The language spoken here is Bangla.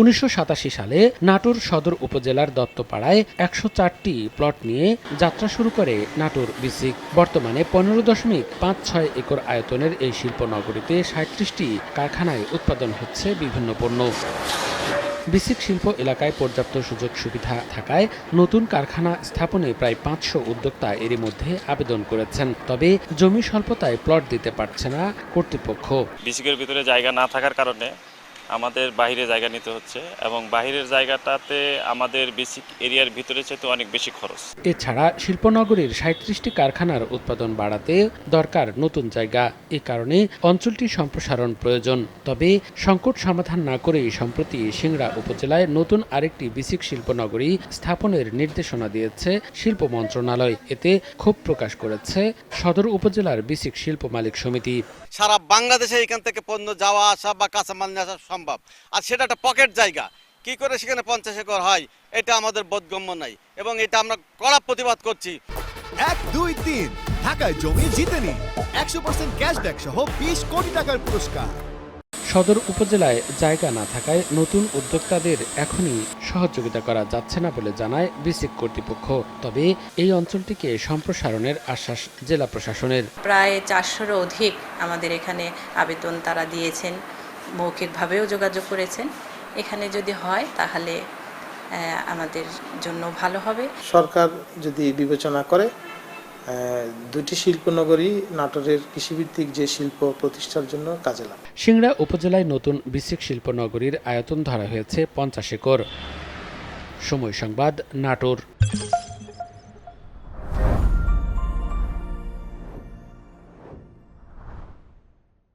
উনিশশো সাতাশি সালে নাটোর সদর উপজেলার দত্তপাড়ায় একশো চারটি প্লট নিয়ে যাত্রা শুরু করে নাটোর বিসিক বর্তমানে পনেরো দশমিক পাঁচ ছয় একর আয়তনের এই শিল্পনগরীতে সাঁত্রিশটি কারখানায় উৎপাদন হচ্ছে বিভিন্ন পণ্য। বিসিক শিল্প এলাকায় পর্যাপ্ত সুযোগ সুবিধা থাকায় নতুন কারখানা স্থাপনে প্রায় পাঁচশো উদ্যোক্তা এরই মধ্যে আবেদন করেছেন। তবে জমি স্বল্পতায় প্লট দিতে পারছে না কর্তৃপক্ষ। বিসিকের ভিতরে জায়গা না থাকার কারণে আমাদের বাইরে জায়গা নিতে হচ্ছে এবং বাইরের জায়গাটাতে আমাদের বেসিক এরিয়ার ভিতরে চাইতে অনেক বেশি খরচ। এছাড়া শিল্পনগরীর সাঁত্রিশটি কারখানার উৎপাদন বাড়াতে দরকার নতুন জায়গা। এ কারণে অঞ্চলটি সম্প্রসারণ প্রয়োজন। তবে সংকট সমাধান না করেই সম্প্রতি সিংড়া উপজেলায় নতুন আরেকটি বিসিক শিল্পনগরী স্থাপনের নির্দেশনা দিয়েছে শিল্প মন্ত্রণালয়। এতে ক্ষোভ প্রকাশ করেছে সদর উপজেলার বিসিক শিল্প মালিক সমিতি। সারা বাংলাদেশে এখান থেকে পণ্য যাওয়া আসা বা কাঁচামাল নিয়ে আসা সম্ভব। আর সেটা একটা পকেট জায়গা। কি করে সেখানে পঞ্চাশ একর হয় এটা আমাদের বোধগম্য নাই এবং এটা আমরা কড়া প্রতিবাদ করছি। এক দুই তিন ঢাকায় জমি জিতে নিন। একশো পার্সেন্ট ক্যাশব্যাক সহ বিশ কোটি টাকার পুরস্কার। সদর উপজেলায় জায়গা না থাকায় নতুন উদ্যোক্তাদের এখনই সহযোগিতা করা যাচ্ছে না বলে জানায় বিসিক কর্তৃপক্ষ। তবে এই অঞ্চলটিকে সম্প্রসারণের আশ্বাস জেলা প্রশাসনের। প্রায় চারশোর অধিক আমাদের এখানে আবেদন তারা দিয়েছেন। মৌখিকভাবেও যোগাযোগ করেছেন। এখানে যদি হয় তাহলে আমাদের জন্য ভালো হবে। সরকার যদি বিবেচনা করে দুটি শিল্পনগরী নাটোরের কৃষিভিত্তিক যে শিল্প প্রতিষ্ঠার জন্য কাজে লাগে সিংড়া উপজেলায় নতুন বিসিক শিল্পনগরীর আয়তন ধরা হয়েছে পঞ্চাশ একর। সময় সংবাদ নাটোর।